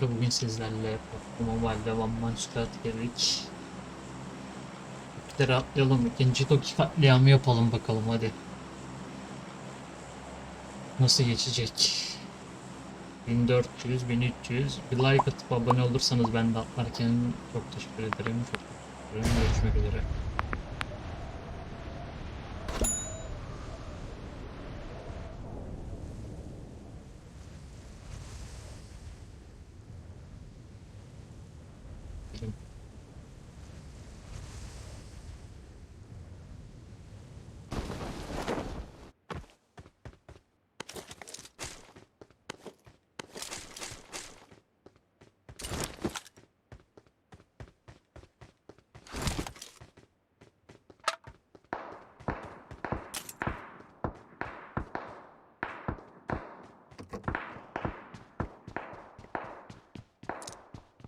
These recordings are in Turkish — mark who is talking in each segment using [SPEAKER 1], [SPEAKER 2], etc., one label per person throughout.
[SPEAKER 1] arkadaşlar bugün sizlerle Mobile'de One Man Squad girdik. Rakiplere atlayalım. ikinci Toki katliamı yapalım bakalım hadi. Nasıl geçecek? 1400, 1300. Bir like atıp abone olursanız ben de atlarken çok teşekkür ederim. Çok teşekkür ederim. Görüşmek üzere.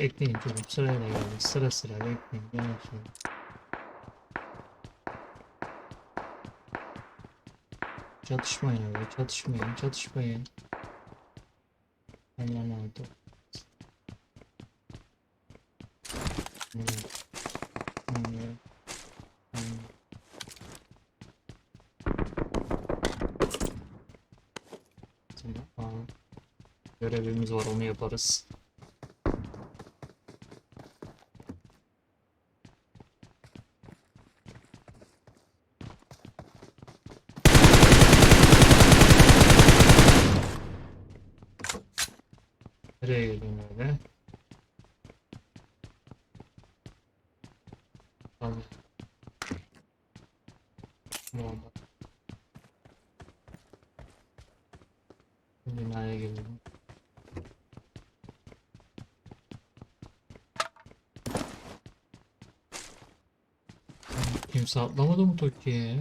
[SPEAKER 1] Bekleyin çocuğum sırayla gelin. Sıra sıra bekleyin. Yavaş yavaş. Çatışmayın öyle. Çatışmayın. Çatışmayın. Aman oldu. Evet. Evet. Evet. Tamam. Görevimiz var onu yaparız. Kimse atlamadı mı Tokyo'ya?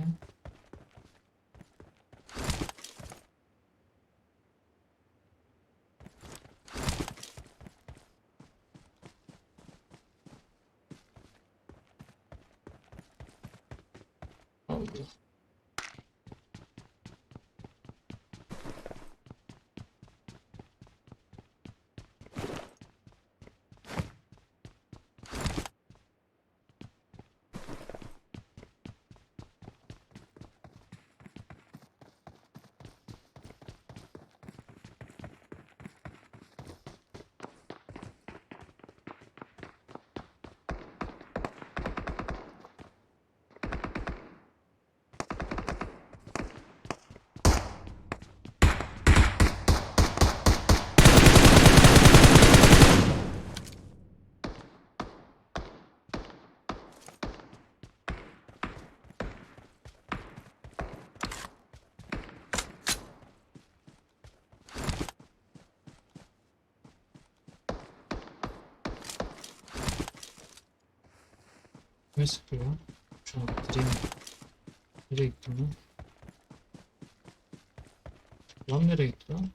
[SPEAKER 1] Ne sıkıyor? Şunu bitireyim. Nereye gitti lan? Lan nereye gitti lan?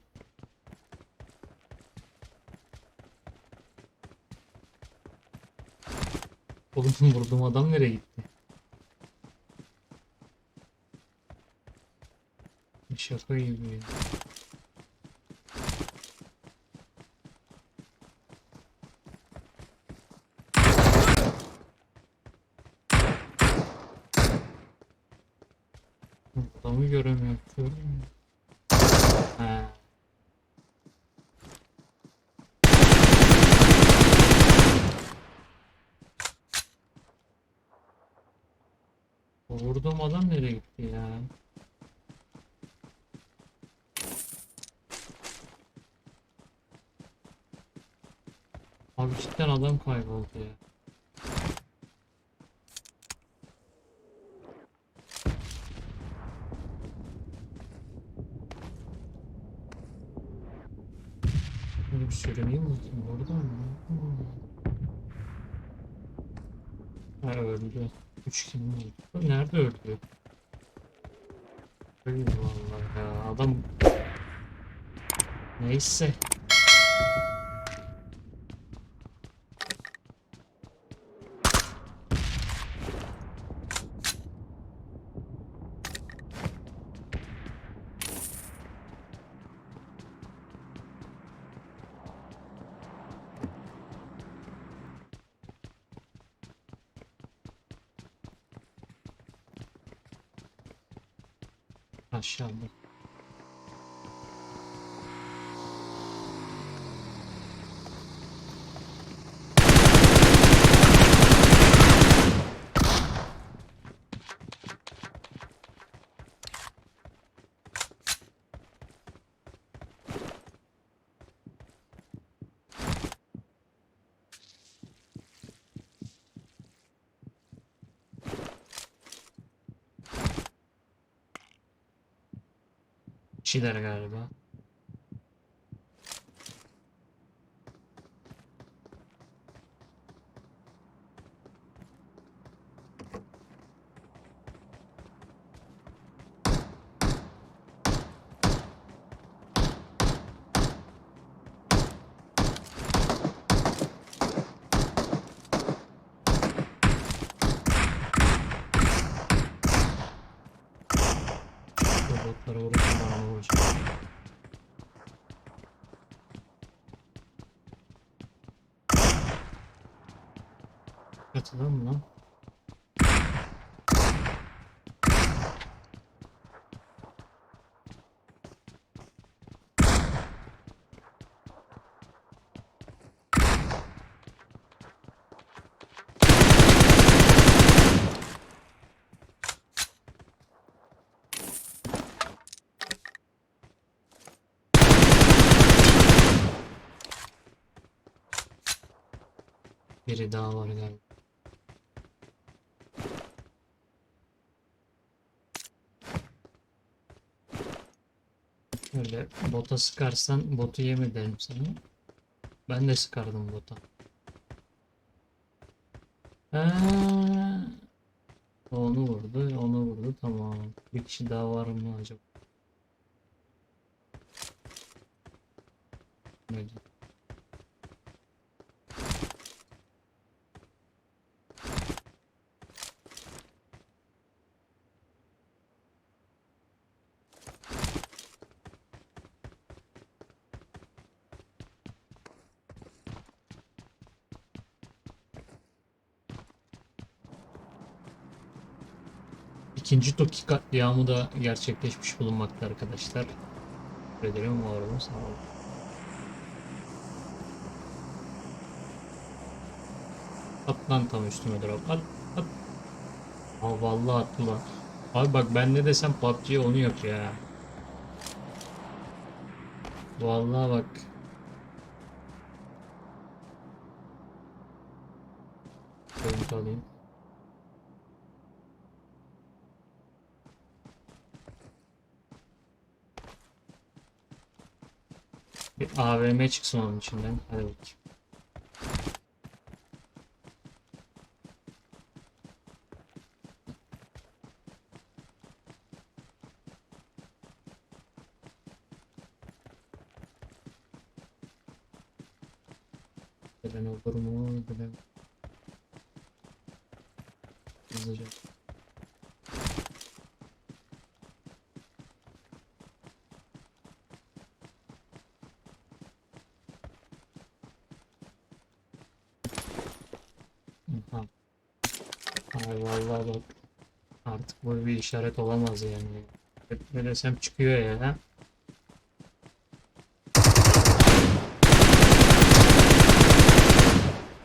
[SPEAKER 1] Oğlum vurduğum adam nereye gitti? Şaka gibi ya. Adamı göremiyorum. Görmüyor. He. Vurduğum adam nereye gitti ya? Abi cidden adam kayboldu ya. Böyle bir sürüneyim bakayım orada mı? Ha öldü. Üç kim öldü? Nerede öldü? Öldü vallahi ya adam Neyse. Aşağıda. Kişiler galiba. Katılan mı lan? Biri daha var galiba. Şöyle bota sıkarsan botu yeme derim sana. Ben de sıkardım bota. Ha, onu vurdu, onu vurdu. Tamam. Bir kişi daha var mı acaba? Öyle. İkinci Toki katliamı da gerçekleşmiş bulunmakta arkadaşlar. Teşekkür ederim olun sağ olun. At lan tam üstüme drop. At at. Aa vallahi attı lan. Abi bak ben ne desem PUBG onu yapıyor ya. Vallahi bak. Görüntü alayım. Bir AVM çıksın onun içinden. Hadi bakayım. Gelen olur mu? Gelen. Hızlıca. Aha. Ay vallahi bak. Artık bu bir işaret olamaz yani. Ne desem çıkıyor ya.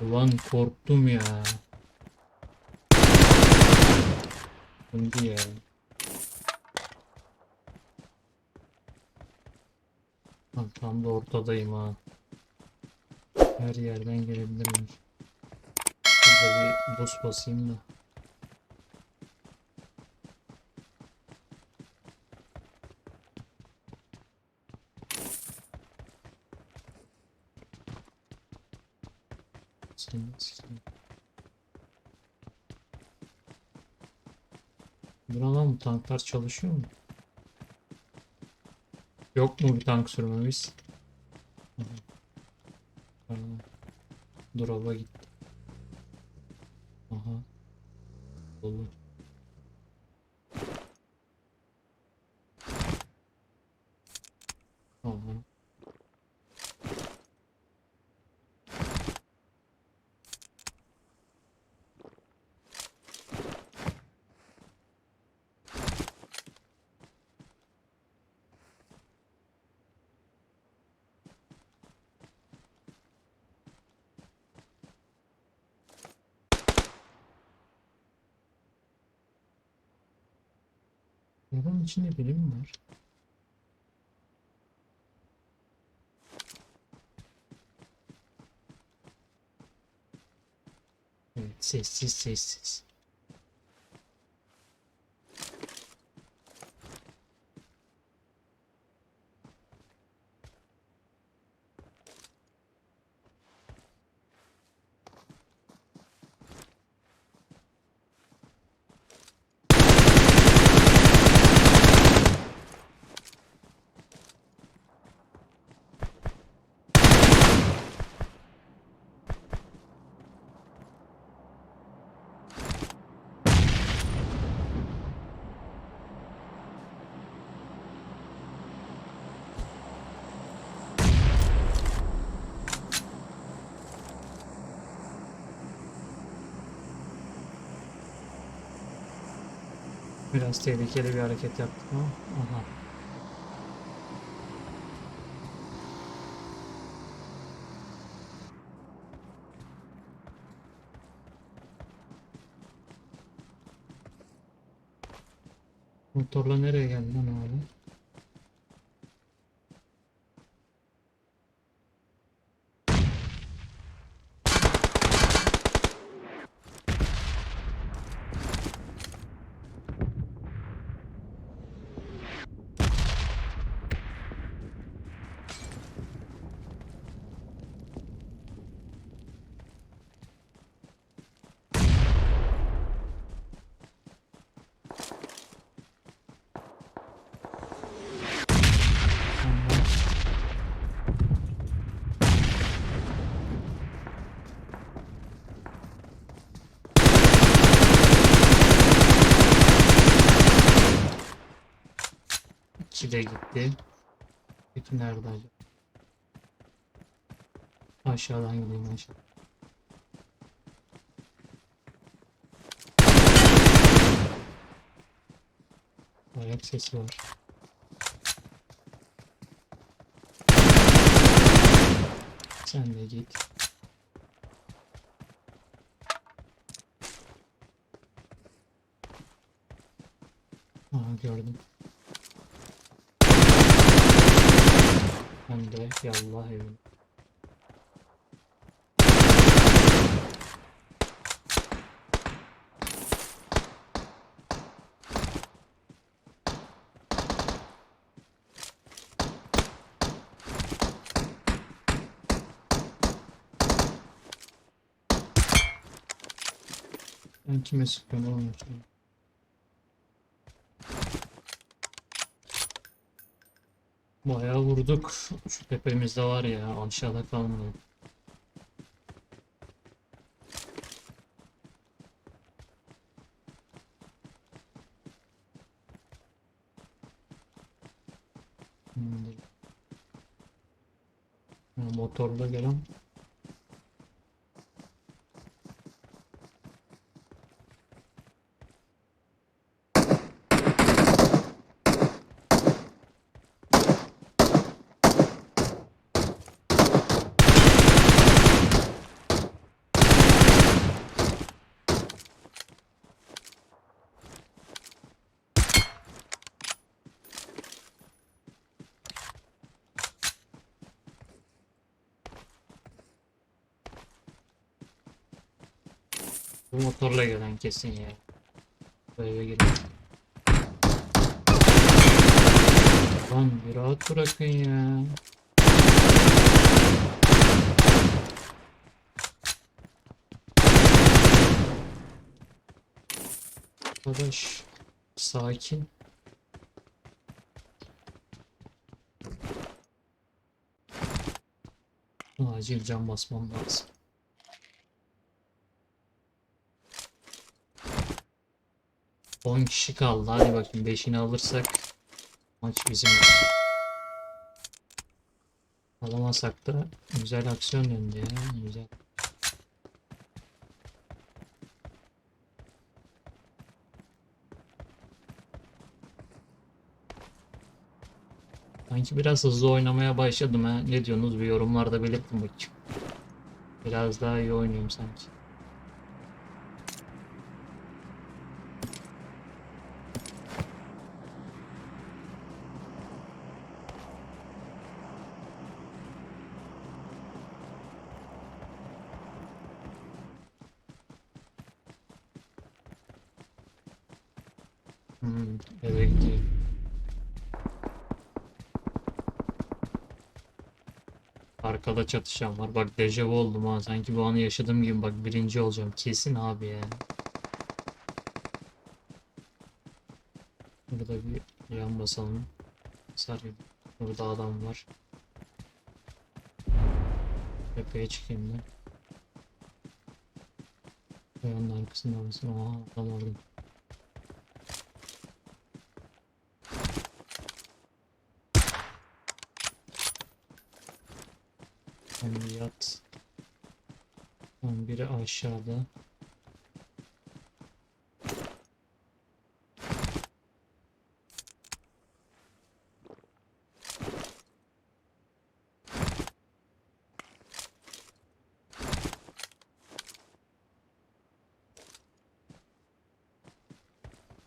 [SPEAKER 1] Ulan korktum ya. Şimdi ya. Lan tam da ortadayım ha. Her yerden gelebilirim. Burada bir boost basayım da. Sen, sen. Buna lan bu tanklar çalışıyor mu? Yok mu bir tank sürmemiz? Drop'a gitti. Aha. Dolu. Aha. Arabanın içinde biri mi var? Evet, sessiz sessiz. Biraz tehlikeli bir hareket yaptık ama. Aha. Motorla nereye geldin lan abi? Tamam. De gitti. Peki nerede acaba? Aşağıdan gideyim aşağı. Ayak sesi var. Sen de git. Aha gördüm. Ben de yallah evim. Ben kime sıkıyorum oğlum Bayağı vurduk. Şu tepemizde var ya aşağıda. Şimdi. Ha, Motorla gelen Bu motorla gelen kesin ya. Bu eve girelim. Lan bir rahat bırakın ya. Arkadaş sakin. Acil cam basmam lazım. On kişi kaldı. Hadi bakayım 5'ini alırsak maç bizim. Alamasak da güzel aksiyon döndü ya. Güzel. Sanki biraz hızlı oynamaya başladım ha. Ne diyorsunuz bir yorumlarda belirtin bakayım. Biraz daha iyi oynuyorum sanki. Hmm, eve gidiyor. Arkada çatışan var. Bak dejavu oldum ha. Sanki bu anı yaşadığım gibi bak birinci olacağım. Kesin abi ya. Burada bir yan basalım. Sarı. Burada adam var. Tepeye çıkayım ben. Kayanın arkasında mısın? Aa adam orada. Sen bir yat. Tamam, biri aşağıda.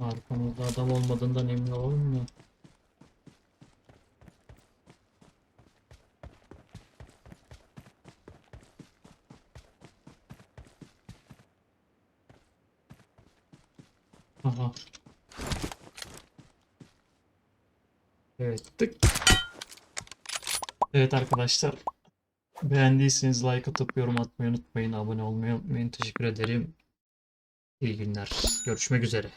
[SPEAKER 1] Arkamızda adam olmadığından emin olalım mı? Aha. Evet tık. Evet arkadaşlar. Beğendiyseniz like atıp yorum atmayı unutmayın. Abone olmayı unutmayın. Teşekkür ederim. İyi günler. Görüşmek üzere.